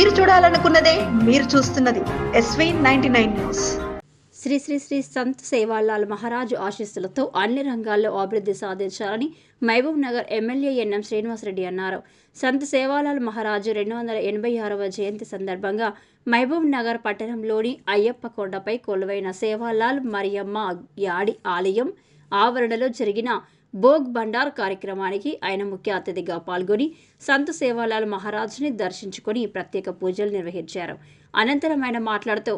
మీరు చూడాలనుకున్నదే మీరు చూస్తున్నది SV ninety nine news. Shri Shri Shri Sant Sevalal Maharaj ఆశీస్సులతో అన్ని రంగాల్లో అభివృద్ధి సాధించాలని మహబూబ్ నగర్ ఎమ్మెల్యే ఎన్ఎం శ్రీనివాసరెడ్డి అన్నారు. సంత్ సేవాలాల్ మహారాజు రెండు వందల ఎనభై ఆరవ జయంతి సందర్భంగా మహబూబ్ నగర్ పట్టణంలోని అయ్యప్ప కొండపై కొలువైన సేవాలాల్ మరియమ్మ యాడి ఆలయం ఆవరణలో జరిగిన భోగ్ బండార్ కార్యక్రమానికి ఆయన ముఖ్య అతిథిగా పాల్గొని సంత్ సేవాలాల్ మహారాజుని దర్శించుకొని ప్రత్యేక పూజలు నిర్వహించారు. అనంతరం ఆయన మాట్లాడుతూ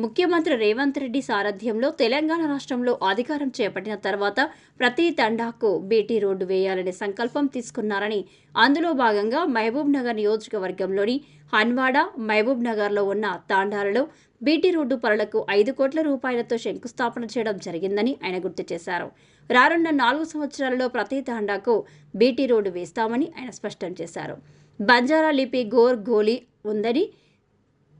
ముఖ్యమంత్రి రేవంత్ రెడ్డి సారథ్యంలో తెలంగాణ రాష్ట్రంలో అధికారం చేపట్టిన తర్వాత ప్రతి తండాకు బీటీ రోడ్డు వేయాలనే సంకల్పం తీసుకున్నారని అందులో భాగంగా మహబూబ్ నగర్ నియోజకవర్గంలోని హన్వాడ మహబూబ్ నగర్లో ఉన్న తాండాలలో బీటీ రోడ్డు పనులకు ఐదు కోట్ల రూపాయలతో శంకుస్థాపన చేయడం జరిగిందని ఆయన గుర్తు చేశారు. రానున్న నాలుగు సంవత్సరాలలో ప్రతి తాండాకు బీటీ రోడ్డు వేస్తామని ఆయన స్పష్టం చేశారు. బంజారా లిపి గోర్ గోలీ ఉందని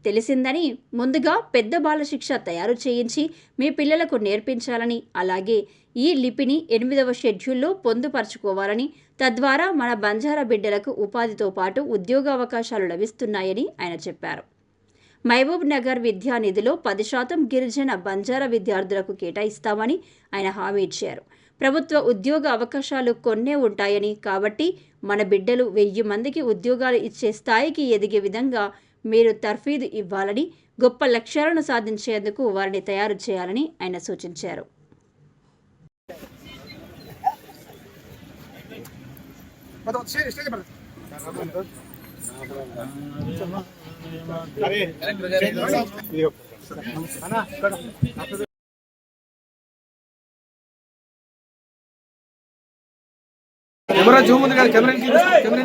తెలిసిందని ముందుగా పెద్ద బాలశిక్ష తయారు చేయించి మీ పిల్లలకు నేర్పించాలని అలాగే ఈ లిపిని ఎనిమిదవ షెడ్యూల్లో పొందుపరచుకోవాలని తద్వారా మన బంజారా బిడ్డలకు ఉపాధితో పాటు ఉద్యోగ అవకాశాలు లభిస్తున్నాయని ఆయన చెప్పారు. మహబూబ్ నగర్ విద్యా నిధిలో పది శాతం గిరిజన బంజారా విద్యార్థులకు కేటాయిస్తామని ఆయన హామీ ఇచ్చారు. ప్రభుత్వ ఉద్యోగ అవకాశాలు కొన్నే ఉంటాయని కాబట్టి మన బిడ్డలు వెయ్యి మందికి ఉద్యోగాలు ఇచ్చే స్థాయికి ఎదిగే విధంగా మీరు తర్ఫీదు ఇవ్వాలని గొప్ప లక్ష్యాలను సాధించేందుకు వారిని తయారు చేయాలని ఆయన సూచించారు. కెమెరా జూమ్ ఉంది కదా కెమెరా కెమెరా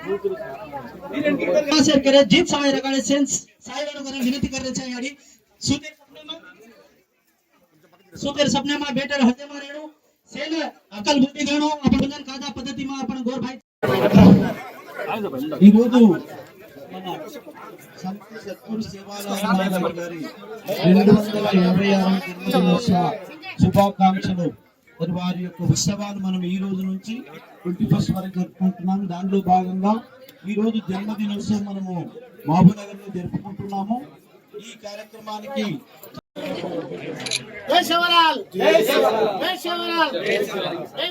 ಕಾರ್ಯಕ್ರಮ ಜೀಪ್ ಸಾವಿರ ಕಡೆ ಸೆನ್ಸ್ ಸಾವಿರ ವಿನಂತಿ કરે છે અહીંયાડી સુતેર સપનામાં સુતેર સપનામાં બેટર હતે મારેણો સેલ અકલ બુદ્ધિ ગણો. આપણ બંધન કાદા પદ્ધતિમાં આપણ ગોરભાઈ ઈ ગોતું. సంత సద్గురు సేవాలయం గారి రెండు వందల యాభై ఆరు జన్మదినోత్సవ శుభాకాంక్షలు మరి వారి యొక్క ఉత్సవాలు మనం ఈ రోజు నుంచి ట్వంటీ ఫస్ట్ వరకు జరుపుకుంటున్నాము. దానిలో భాగంగా ఈ రోజు జన్మదినోత్సవం మనము మహబూబ్నగర్లో జరుపుకుంటున్నాము. ఈ కార్యక్రమానికి జై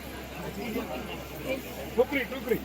टोकरी टोकरी